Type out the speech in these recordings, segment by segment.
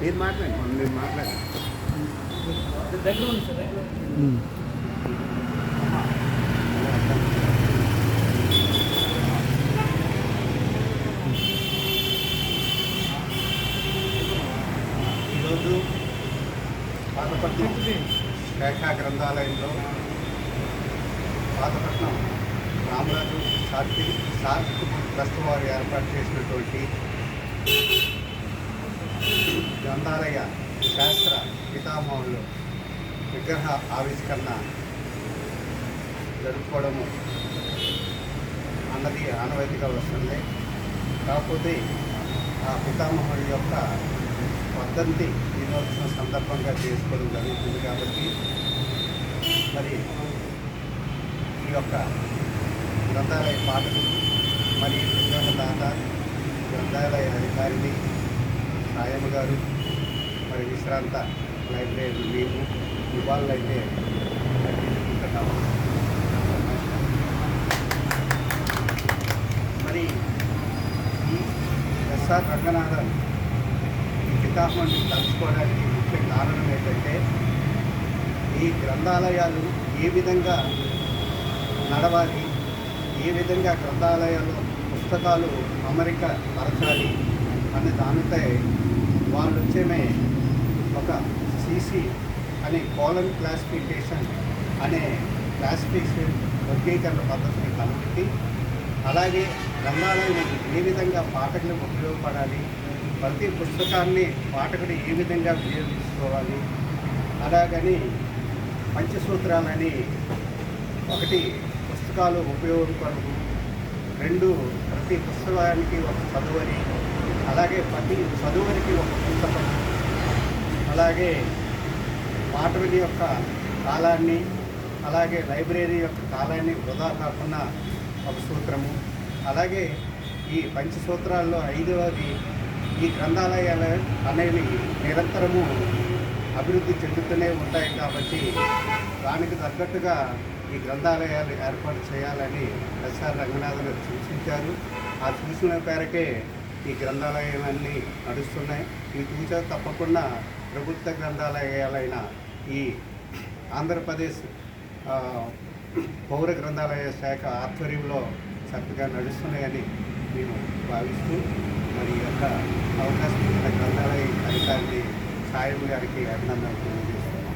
మీరు మాట్లాడండి మీరు మాట్లాడండి. దగ్గర ఉంది సార్ దగ్గర ఈరోజు పాతపట్నం శాఖా గ్రంథాలయంలో పాతపట్నం రామరాజు సార్కి సార్ ట్రస్ట్ వారు ఏర్పాటు చేసినటువంటి గ్రంథాలయ శాస్త్ర పితామహులు విగ్రహ ఆవిష్కరణ జరుపుకోవడము అన్నది ఆనవాయితీగా వస్తుంది. కాకపోతే ఆ పితామహుడి యొక్క పద్ధతి దినోత్సవం సందర్భంగా చేసుకోవడం జరుగుతుంది కాబట్టి మరి ఈ యొక్క గ్రంథాలయ పాఠకులు మరి ఉద్యోగదాత గ్రంథాలయ అధికారిని సాయమ్మ గారు మరి విశ్రాంత లైబ్రరీ మేము ఇవాళ అయితే మరి ఈ ఎస్ఆర్ రంగనాథన్ ఈ పితామహుని తలుచుకోవడానికి ముఖ్య కారణం ఏంటంటే ఈ గ్రంథాలయాలు ఏ విధంగా నడవాలి ఏ విధంగా గ్రంథాలయాలు పుస్తకాలు అమరిక పరచాలి అనే దానిపై వాళ్ళు వచ్చేమే ఒక సిసి అనే కోలన్ క్లాసిఫికేషన్ అనే క్లాసిఫికేషన్ వర్గీకరణ పద్ధతిని కనుగొట్టి అలాగే గ్రంథాలయం ఏ విధంగా పాఠకులకు ఉపయోగపడాలి ప్రతి పుస్తకాన్ని పాఠకుడు ఏ విధంగా వినియోగించుకోవాలి అలాగని పంచసూత్రాలని ఒకటి పుస్తకాలు ఉపయోగపడదు రెండు ప్రతి పుస్తకానికి ఒక చదువని అలాగే ప్రతి చదువునికి ఒక పుస్తకం అలాగే పాఠకుడి యొక్క కాలాన్ని అలాగే లైబ్రరీ యొక్క కాలాన్ని వృధా కాకుండా ఒక సూత్రము. అలాగే ఈ పంచసూత్రాల్లో ఐదవది ఈ గ్రంథాలయాలు అనేవి నిరంతరము అభివృద్ధి చెందుతూనే ఉంటాయి కాబట్టి దానికి తగ్గట్టుగా ఈ గ్రంథాలయాలు ఏర్పాటు చేయాలని ఎస్ఆర్ రంగనాథన్ గారు సూచించారు. ఆ సూచన మేరకే ఈ గ్రంథాలయాలన్నీ నడుస్తున్నాయి. ఈ సూచన తప్పకుండా ప్రభుత్వ గ్రంథాలయాలైన ఈ ఆంధ్రప్రదేశ్ పౌర గ్రంథాలయ శాఖ ఆధ్వర్యంలో చక్కగా నడుస్తున్నాయని మేము భావిస్తూ మరి యొక్క అవకాశం ఇచ్చిన గ్రంథాలయ అధికారిని సాయం గారికి అభినందనలు తెలియజేస్తున్నాం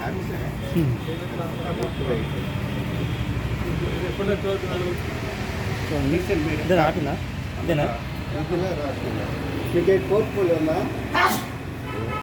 సార్ hmm. ఆపినా ఇదేనా మీకు పోర్ట్ఫోలియో ఉందా